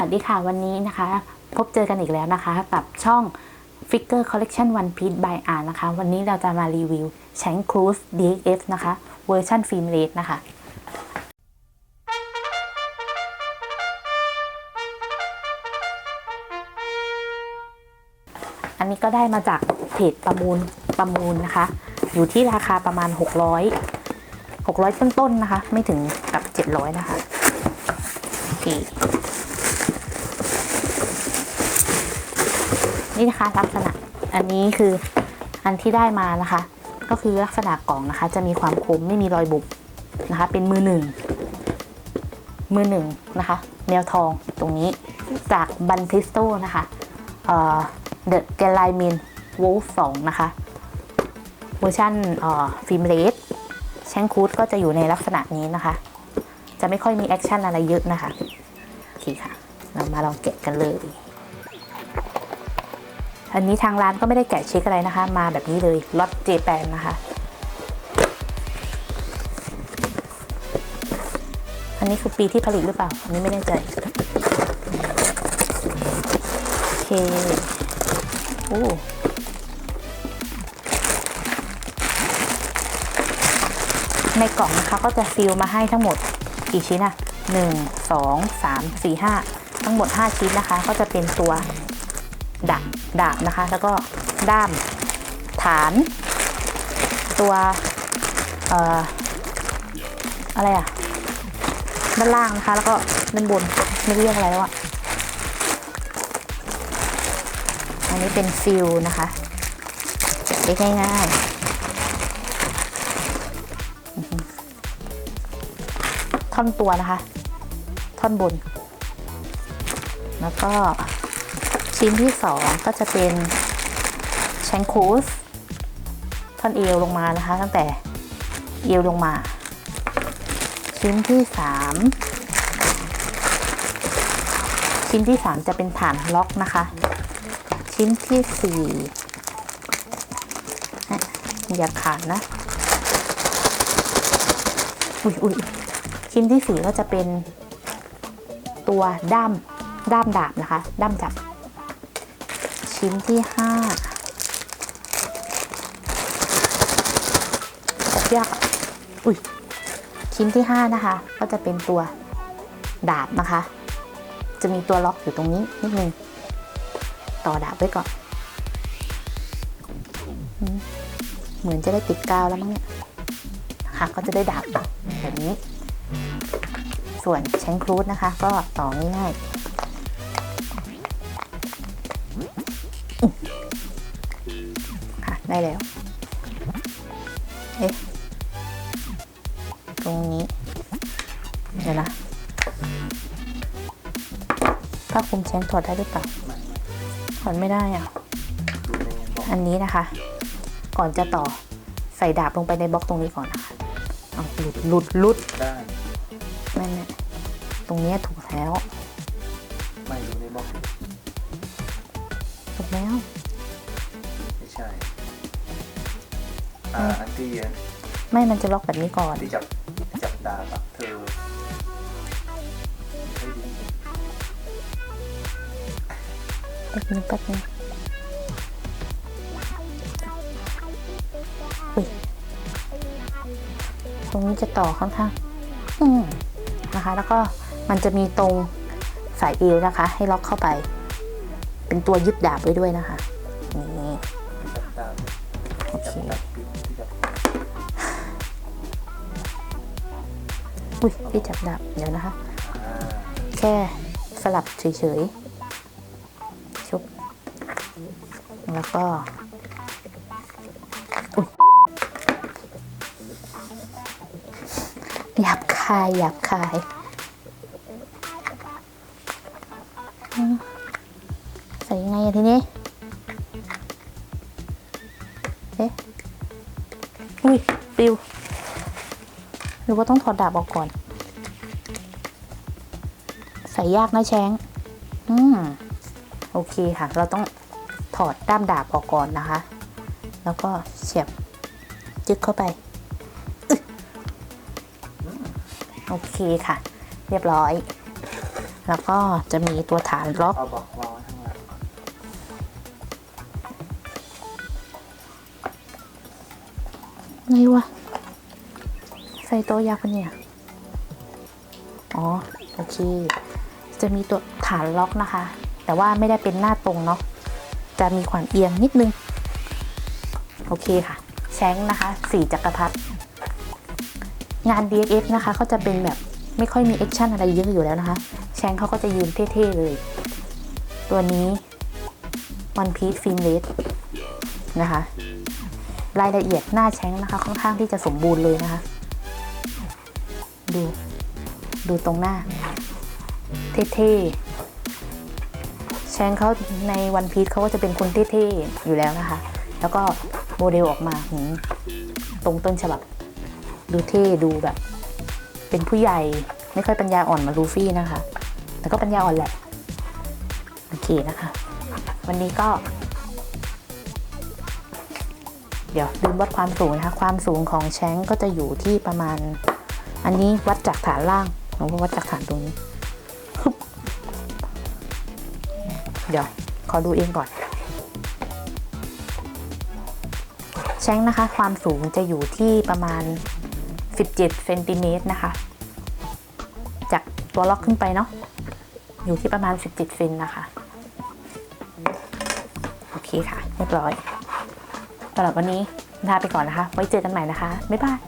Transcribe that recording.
สวัสดีค่ะ วันนี้นะคะ พบเจอกันอีกแล้วนะคะ กับช่อง Figure Collection One Piece by R นะคะ วันนี้เราจะมารีวิว Shank Cruise DXF นะคะ เวอร์ชันฟิล์มเลสนะคะ อันนี้ก็ได้มาจากเพจประมูลประมูลนะคะ อยู่ที่ราคาประมาณ 600 600 ต้นๆนะคะ ไม่ถึงกับ 700 นะคะโอเค นี่นะคะลักษณะอันนี้คืออันที่ได้มานะคะ ก็คือลักษณะกล่องนะคะ จะมีความคมไม่มีรอยบุบนะคะ เป็นมือหนึ่งมือหนึ่งนะคะ แนวทองตรงนี้จากบันทิสโตนะคะเอ่อ The g a l i m e n Wolf 2นะคะเวอร์ชันอ่อฟิล์มเลสแชงคูดก็จะอยู่ในลักษณะนี้นะคะ จะไม่ค่อยมีแอคชั่นอะไรเยอะนะคะ โอเคค่ะ เรามาลองแกะกันเลย อันนี้ทางร้านก็ไม่ได้แกะเช็คอะไรนะคะ มาแบบนี้เลยล็อตเจแปนนะคะ อันนี้คือปีที่ผลิตหรือเปล่า อันนี้ไม่แน่ใจ โอเค โอ้ในกล่องนะคะก็จะซีลมาให้ทั้งหมดกี่ชิ้นอะหนึ่งสองสามสี่ห้าทั้งหมด 5 ชิ้นนะคะ ก็จะเป็นตัว ดาบดาบนะคะ แล้วก็ด้ามฐาน ตัวเอ่ออะไรอะด้านล่างนะคะ แล้วก็ด้านบนไม่รู้เรียกอะไรแล้วอะอันนี้เป็นฟิลนะคะแกะได้ง่ายๆ ท่อนตัวนะคะ ท่อนบน แล้วก็ ชิ้นที่สองก็จะเป็นแชงคูสท่อนเอวลงมานะคะ ตั้งแต่เอวลงมา ชิ้นที่สามชิ้นที่สามจะเป็นฐานล็อกนะคะ ชิ้นที่สี่อะอย่าขาดนะอุ้ยอุ้ยชิ้นที่สี่ก็จะเป็นตัวด้ามด้ามดาบนะคะ ด้ามจับ ชิ้นที่ห้าอยากอะอุ้ยชิ้นที่ห้านะคะ ก็จะเป็นตัวดาบนะคะ จะมีตัวล็อกอยู่ตรงนี้นิดนึง ต่อดาบไว้ก่อน เหมือนจะได้ติดกาวแล้วมั้งเนี่ยนะคะก็จะได้ดาบแบบนี้ ส่วนแชงครูดนะคะ ก็ต่อง่ายๆ ได้แล้ว เอ๊ะ ตรงนี้ เดี๋ยวนะผ้าคลุมแชงถอดได้หรือเปล่า ถอดไม่ได้อะ อันนี้นะคะ ก่อนจะต่อใส่ดาบลงไปในบล็อกตรงนี้ก่อนนะคะเอาหลุดหลุดหลุดได้แม่แม่ตรงเนี้ยถูกแล้ว ไม่รู้ในบล็อกถูกแล้ว ไม่ใช่ อ่าอันที่อันไม่มันจะล็อกแบบนี้ก่อน ที่จับจับดาบอะเธอไม่ดีแป๊บนึงแป๊บนึงอุ้ยตรงนี้จะต่อค่อนข้างอืมนะคะ แล้วก็มันจะมีตรงสายเอวนะคะ ให้ล็อกเข้าไป เป็นตัวยึดดาบไว้ด้วยนะคะนี่จับดาบโอเค อุ้ยพี่จับดาบเดี๋ยวนะคะ แค่สลับเฉยๆ ชุบ แล้วก็ อุ๊ยหยาบคายหยาบคายใส่ยังไงอะทีนี้ เอ๊ะ อุ้ย ปิว รือว่าต้องถอดดาบออกก่อน ใส่ยากนะแชงอืม โอเคค่ะ เราต้องถอดด้ามดาบออกก่อนนะคะ แล้วก็เสียบจึกเข้าไป โอเคค่ะ เรียบร้อย แล้วก็จะมีตัวฐานล็อกไงวะ ใส่โต๊ะยักษ์ปะเนี่ย อ๋อ โอเค จะมีตัวฐานล็อกนะคะ แต่ว่าไม่ได้เป็นหน้าตรงเนาะ จะมีความเอียงนิดนึง โอเคค่ะ แชงนะคะสี่จักรพรรดิงาน DXF นะคะเขาจะเป็นแบบไม่ค่อยมีแอคชั่นอะไรเยอะอยู่แล้วนะคะ แชงเขาก็จะยืนเท่ๆเลย ตัวนี้ One Piece Film Rate นะคะ รายละเอียดหน้าแชงนะคะ ค่อนข้างที่จะสมบูรณ์เลยนะคะ ดู ดูตรงหน้า เท่ๆแชงเขาในวันพี e เขาก็จะเป็นคนเท่ๆอยู่แล้วนะคะ แล้วก็โมเดลออกมาหืตรงต้นฉบับ ดูเท่ดูแบบ เป็นผู้ใหญ่ไม่ค่อยปัญญาอ่อนเหมาลูฟี่นะคะ แต่ก็ปัญญาอ่อนแหละ โอเคนะคะ วันนี้ก็ เดี๋ยวลืมวัดความสูงนะคะ ความสูงของแชงก็จะอยู่ที่ประมาณ อันนี้วัดจากฐานล่างหนูก็วัดจากฐานตรงนี้ เดี๋ยว ขอดูเองก่อน แชงก์นะคะ ความสูงจะอยู่ที่ประมาณ 17เซนติเมตรนะคะ จากตัวล็อกขึ้นไปเนาะ อยู่ที่ประมาณ 17เซนนะคะ โอเคค่ะ เรียบร้อยสำหรับวันนี้ลาไปก่อนนะคะ ไว้เจอกันใหม่นะคะ บ๊ายบาย